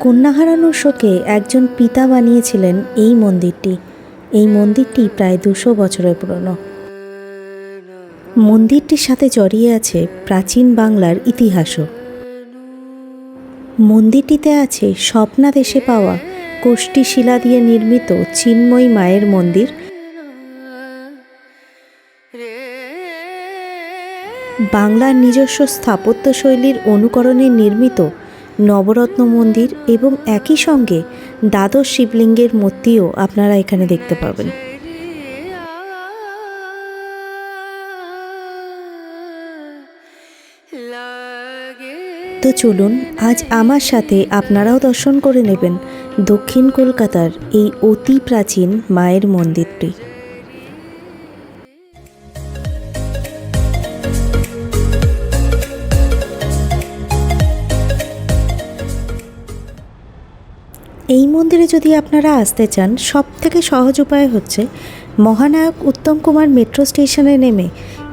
কন্যা হারানোর শোকে একজন পিতা বানিয়েছিলেন এই মন্দিরটি। এই মন্দিরটি প্রায় দুশো বছরের পুরনো। মন্দিরটির সাথে জড়িয়ে আছে প্রাচীন বাংলার ইতিহাসও। মন্দিরটিতে আছে স্বপ্নাদেশে পাওয়া কোষ্ঠী শিলা দিয়ে নির্মিত চিন্ময়ী মায়ের মন্দির। বাংলার নিজস্ব স্থাপত্য শৈলীর অনুকরণে নির্মিত নবরত্ন মন্দির এবং একই সঙ্গে দ্বাদশ শিবলিঙ্গের মূর্তিও আপনারা এখানে দেখতে পাবেন। তো চলুন, আজ আমার সাথে আপনারাও দর্শন করে নেবেন দক্ষিণ কলকাতার এই অতি প্রাচীন মায়ের মন্দিরটি। এই যদি আপনারা আসতে চান সব থেকে সহজ উপায় হচ্ছে মহানায়ক উত্তম কুমার মেট্রো স্টেশনে নেমে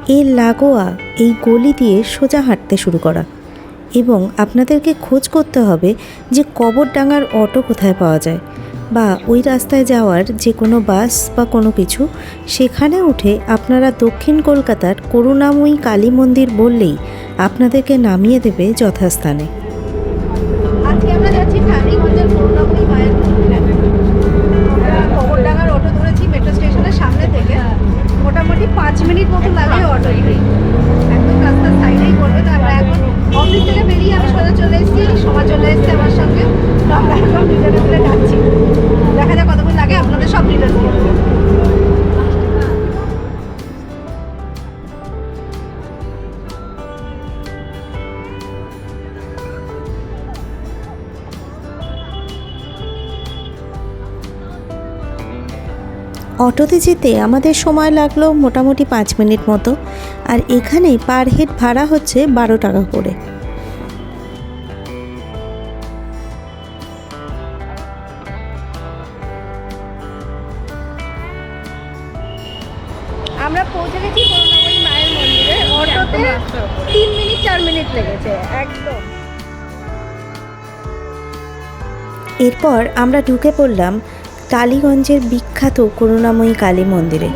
এর লাগোয়া এই গলি দিয়ে সোজা হাঁটতে শুরু করা। এবং আপনাদেরকে খোঁজ করতে হবে যে কবরডাঙ্গার অটো কোথায় পাওয়া যায় বা ওই রাস্তায় যাওয়ার যে কোনো বাস বা কোনো কিছু, সেখানে উঠে আপনারা দক্ষিণ কলকাতার করুণাময়ী কালী মন্দির বললেই আপনাদেরকে নামিয়ে দেবে যথাস্থানে। অটোতে যেতে আমাদের সময় লাগল মোটামুটি পাঁচ মিনিট মতো আর এখানে পার হেড ভাড়া হচ্ছে বারো টাকা করে। আমরা পৌঁছে গেছি করুণাময়ী মায়ের মন্দিরে। অটোতে তিন মিনিট চার মিনিট লেগেছে একদম। এরপর আমরা ঢুকে পড়লাম টালিগঞ্জের বিখ্যাত করুণাময়ী কালী মন্দিরে।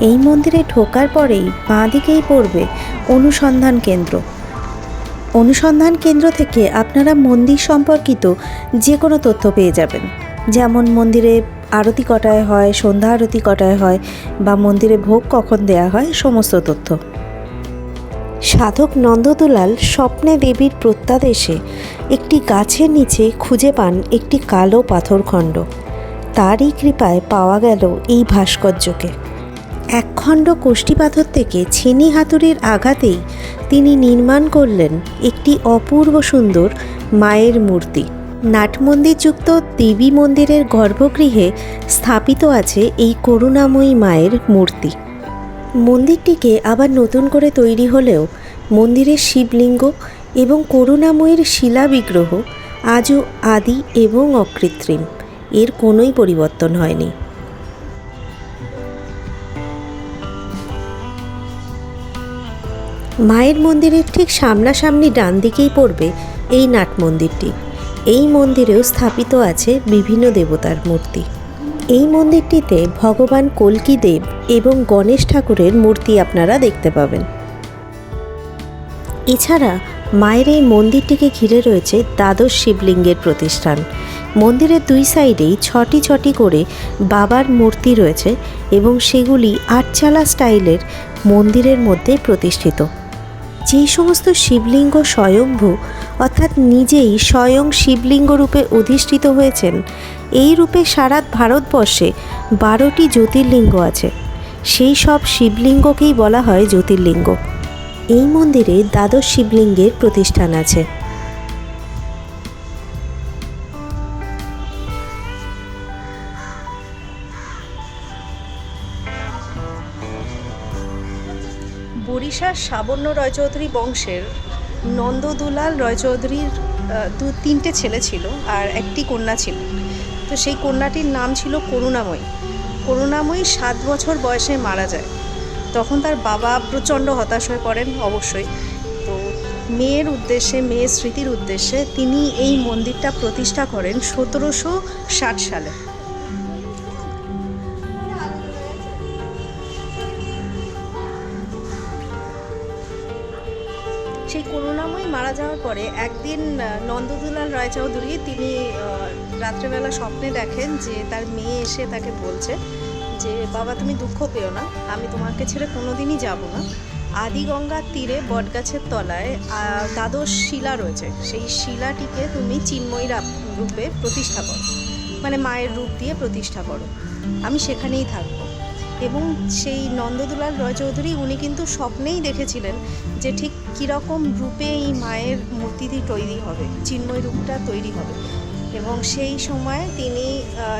এই মন্দিরে ঢোকার পরেই বাঁ দিকেই পড়বে অনুসন্ধান কেন্দ্র। অনুসন্ধান কেন্দ্র থেকে আপনারা মন্দির সম্পর্কিত যে কোনো তথ্য পেয়ে যাবেন। যেমন মন্দিরে আরতি কটায় হয়, সন্ধ্যা আরতি কটায় হয়, বা মন্দিরে ভোগ কখন দেয়া হয়, সমস্ত তথ্য। সাধক নন্দদুলাল স্বপ্নে দেবীর প্রত্যাদেশে একটি গাছের নিচে খুঁজে পান একটি কালো পাথরখণ্ড। তারই কৃপায় পাওয়া গেল এই ভাস্কর্যকে। একখণ্ড কোষ্ঠী পাথর থেকে ছেনি হাতুড়ির আঘাতেই তিনি নির্মাণ করলেন একটি অপূর্ব সুন্দর মায়ের মূর্তি। নাটমন্দিরযুক্ত দেবী মন্দিরের গর্ভগৃহে স্থাপিত আছে এই করুণাময়ী মায়ের মূর্তি। মন্দিরটিকে আবার নতুন করে তৈরি হলেও মন্দিরের শিবলিঙ্গ এবং করুণাময়ীর শিলা বিগ্রহ আজও আদি এবং অকৃত্রিম। এর কোনোই পরিবর্তন হয়নি। মায়ের মন্দিরের ঠিক সামনাসামনি ডান দিকেই পড়বে এই নাট মন্দিরটি। এই মন্দিরেও স্থাপিত আছে বিভিন্ন দেবতার মূর্তি। এই মন্দিরটিতে ভগবান কল্কি দেব এবং গণেশ ঠাকুরের মূর্তি আপনারা দেখতে পাবেন। এছাড়া মায়ের এই মন্দিরটিকে ঘিরে রয়েছে দ্বাদশ শিবলিঙ্গের প্রতিষ্ঠান। মন্দিরের দুই সাইডেই ছটি ছটি করে বাবার মূর্তি রয়েছে এবং সেগুলি আটচালা স্টাইলের মন্দিরের মধ্যে প্রতিষ্ঠিত। যেই সমস্ত শিবলিঙ্গ স্বয়ংভূ অর্থাৎ নিজেই স্বয়ং শিবলিঙ্গ রূপে অধিষ্ঠিত হয়েছেন, এই রূপে সারা ভারতবর্ষে বারোটি জ্যোতির্লিঙ্গ আছে। সেই সব শিবলিঙ্গকেই বলা হয় জ্যোতির্লিঙ্গ। এই মন্দিরে দ্বাদশ শিবলিঙ্গের প্রতিষ্ঠান আছে। বরিশার সাবর্ণ রায়চৌধুরী বংশের নন্দদুলাল রায়চৌধুরীর দু, তিনটে ছেলে ছিল আর একটি কন্যা ছিল। তো সেই কন্যাটির নাম ছিল করুণাময়ী। করুণাময়ী সাত বছর বয়সে মারা যায়। তখন তার বাবা প্রচণ্ড হতাশ হয়ে পড়েন, অবশ্যই। তো মেয়ের উদ্দেশ্যে, মেয়ের স্মৃতির উদ্দেশ্যে তিনি এই মন্দিরটা প্রতিষ্ঠা করেন সতেরোশো ষাট সালে। মারা যাওয়ার পরে একদিন নন্দদুলাল রায়চৌধুরী তিনি রাত্রেবেলা স্বপ্নে দেখেন যে তার মেয়ে এসে তাকে বলছে যে, বাবা, তুমি দুঃখ পেও না, আমি তোমাকে ছেড়ে কোনোদিনই যাব না। আদিগঙ্গার তীরে বটগাছের তলায় দ্বাদশ শিলা রয়েছে। সেই শিলাটিকে তুমি চিন্ময়ী রূপে প্রতিষ্ঠা করো। মানে মায়ের রূপ দিয়ে প্রতিষ্ঠা করো। আমি সেখানেই থাকব। এবং সেই নন্দদুলাল রয়চৌধুরী উনি কিন্তু স্বপ্নেই দেখেছিলেন যে ঠিক কীরকম রূপে এই মায়ের মূর্তিটি তৈরি হবে, চিন্ময় রূপটা তৈরি হবে। এবং সেই সময় তিনি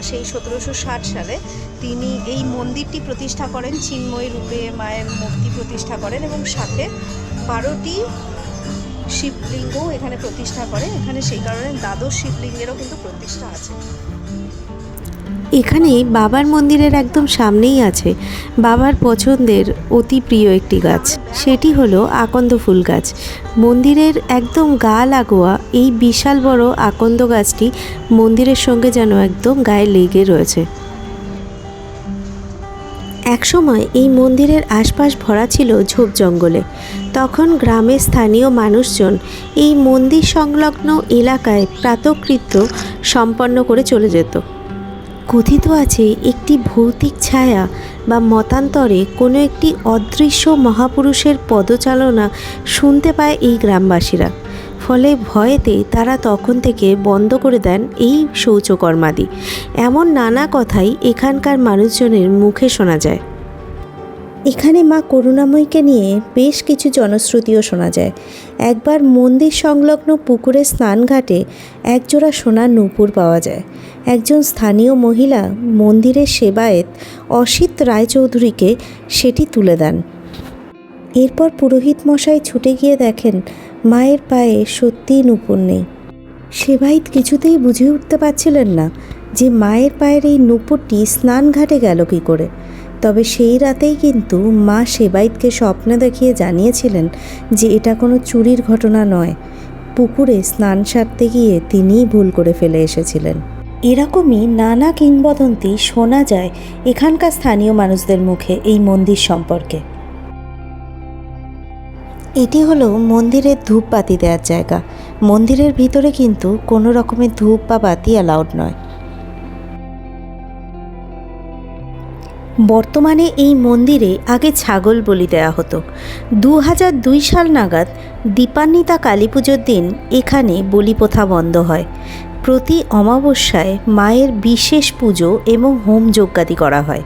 সেই সতেরোশো ষাট সালে তিনি এই মন্দিরটি প্রতিষ্ঠা করেন, চিন্ময় রূপে মায়ের মূর্তি প্রতিষ্ঠা করেন এবং সাথে বারোটি শিবলিঙ্গ এখানে প্রতিষ্ঠা করে। এখানে সেই কারণে দ্বাদশ শিবলিঙ্গেরও কিন্তু প্রতিষ্ঠা আছে। এখানে বাবার মন্দিরের একদম সামনেই আছে। বাবার পছন্দের অতি প্রিয় একটি গাছ। সেটি হলো আকন্দ ফুল গাছ। মন্দিরের একদম গা লাগোয়া এই বিশাল বড় আকন্দ গাছটি মন্দিরের সঙ্গে যেন একদম গায়ে লেগে রয়েছে। একসময় এই মন্দিরের আশপাশ ভরা ছিল ঝোপ জঙ্গলে। তখন গ্রামের স্থানীয় মানুষজন এই মন্দির সংলগ্ন এলাকায় প্রাতকৃত্য সম্পন্ন করে চলে যেত। কথিত আছে, একটি ভৌতিক ছায়া বা মতান্তরে কোনো একটি অদৃশ্য মহাপুরুষের পদচালনা শুনতে পায় এই গ্রামবাসীরা। ফলে ভয়েতে তারা তখন থেকে বন্ধ করে দেন এই শৌচকর্মাদি। এমন নানা কথাই এখানকার মানুষজনের মুখে শোনা যায়। এখানে মা করুণাময়ীকে নিয়ে বেশ কিছু জনশ্রুতিও শোনা যায়। একবার মন্দির সংলগ্ন পুকুরের স্নানঘাটে একজোড়া সোনার নূপুর পাওয়া যায়। একজন স্থানীয় মহিলা মন্দিরের সেবায়েত অসিত রায়চৌধুরীকে সেটি তুলে দেন। এরপর পুরোহিত মশাই ছুটে গিয়ে দেখেন মায়ের পায়ে সত্যিই নূপুর নেই। সেবাইত কিছুতেই বুঝে উঠতে পারছিলেন না যে মায়ের পায়ের এই নূপুরটি স্নানঘাটে গেল কী করে। তবে সেই রাতেই কিন্তু মা সেবাইতকে স্বপ্নে দেখিয়ে জানিয়েছিলেন যে এটা কোনো চুরির ঘটনা নয়। পুকুরে স্নান সারতে গিয়ে তিনিই ভুল করে ফেলে এসেছিলেন। এরকমই নানা কিংবদন্তি শোনা যায় এখানকার স্থানীয় মানুষদের মুখে এই মন্দির সম্পর্কে। এটি হলো মন্দিরের ধূপ বাতি দেওয়ার জায়গা। মন্দিরের ভিতরে কিন্তু কোনো রকমের ধূপ বা বাতি অ্যালাউড নয়। বর্তমানে এই মন্দিরে আগে ছাগল বলি দেওয়া হতো। দু দুই সাল নাগাদ দীপান্বিতা কালী পুজোর দিন এখানে বলি প্রথা বন্ধ হয়। প্রতি অমাবস্যায় মায়ের বিশেষ পুজো এবং হোম যজ্ঞাদি করা হয়।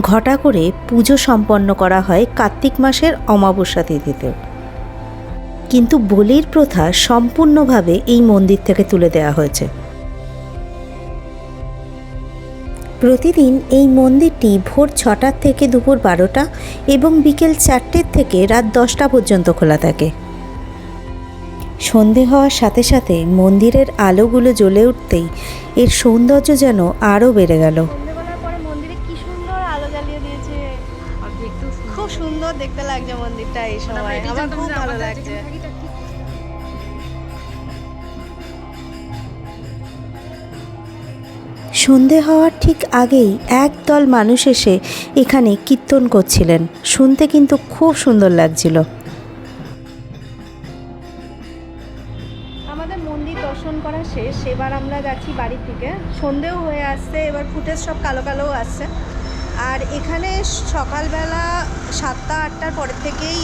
ঘটা করে পুজো সম্পন্ন করা হয় কার্তিক মাসের অমাবস্যা তিথিতে। কিন্তু বলির প্রথা সম্পূর্ণভাবে এই মন্দির থেকে তুলে দেওয়া হয়েছে। প্রতিদিন এই মন্দিরটি ভোর ছটার থেকে দুপুর বারোটা এবং বিকেল চারটের থেকে রাত দশটা পর্যন্ত খোলা থাকে। সন্ধে হওয়ার সাথে সাথে মন্দিরের আলোগুলো জ্বলে উঠতেই এর সৌন্দর্য যেন আরও বেড়ে গেল। সন্ধ্যেবেলার পরে মন্দিরে কি সুন্দর আলো জ্বালিয়ে দিয়েছে। খুব সুন্দর দেখতে লাগছে মন্দিরটা এই সময়। আমার খুব ভালো লাগছে। সন্ধে হওয়ার ঠিক আগেই একদল মানুষ এসে এখানে কীর্তন করছিলেন। শুনতে কিন্তু খুব সুন্দর লাগছিল। আমাদের মন্দির দর্শন করা শেষ। এবার আমরা যাচ্ছি বাড়ি থেকে সন্ধেও হয়ে আসছে, এবার ফুটেজ সব কালো কালোও আসছে। আর এখানে সকালবেলা সাতটা, আটটার পরের থেকেই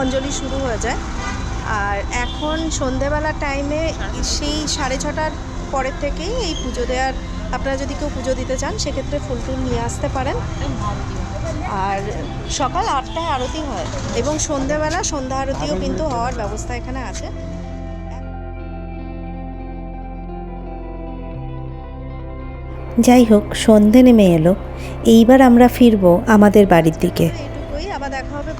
অঞ্জলি শুরু হয়ে যায়। আর এখন সন্ধেবেলা টাইমে সেই সাড়ে ছটার পরের থেকেই এই পুজো দেওয়ার আপনারা যদি কেউ পুজো দিতে চান, সেক্ষেত্রে ফুল টুল নিয়ে আসতে পারেন। আর সকাল আটটায় আরতি হয় এবং সন্ধেবেলা সন্ধ্যা আরতিও কিন্তু হওয়ার ব্যবস্থা এখানে আছে। যাই হোক, সন্ধে নেমে এলো। এইবার আমরা ফিরবো আমাদের বাড়ির দিকে।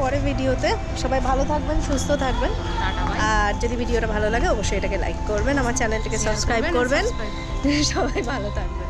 পরে ভিডিওতে। সবাই ভালো থাকবেন সুস্থ থাকবেন। আর যদি ভিডিওটা ভালো লাগে অবশ্যই এটাকে লাইক করবেন আমার চ্যানেলটিকে সাবস্ক্রাইব করবেন। সবাই ভালো থাকবেন।